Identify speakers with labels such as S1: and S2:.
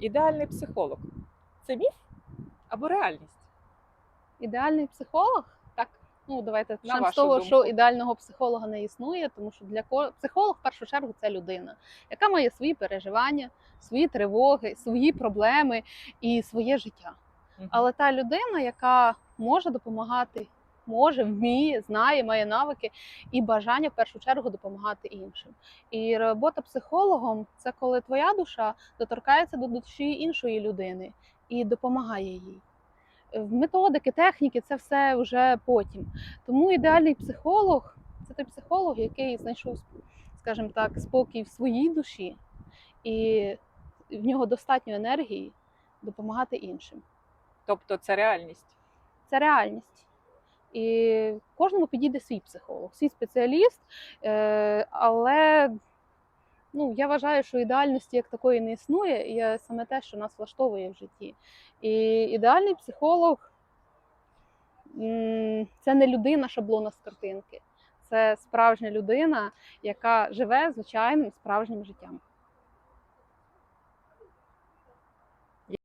S1: Ідеальний психолог це міф або реальність?
S2: Ідеальний психолог?
S1: Так.
S2: Ну, давайте з того,
S1: думку.
S2: що ідеального психолога не існує, тому що для ко... психолог в першу чергу це людина, яка має свої переживання, свої тривоги, свої проблеми і своє життя. Але та людина, яка може допомагати, може, вміє, знає, має навики і бажання в першу чергу допомагати іншим. І робота психологом це коли твоя душа доторкається до душі іншої людини і допомагає їй. Методики, техніки це все вже потім. Тому ідеальний психолог це той психолог, який знайшов, скажімо так, спокій в своїй душі, і в нього достатньо енергії допомагати іншим
S1: Тобто це реальність.
S2: це реальність. І кожному підійде свій психолог, свій спеціаліст. Е, але ну, я вважаю, що ідеальності як такої не існує, і саме те, що нас влаштовує в житті. І ідеальний психолог це не людина шаблона з картинки, це справжня людина, яка живе звичайним справжнім життям.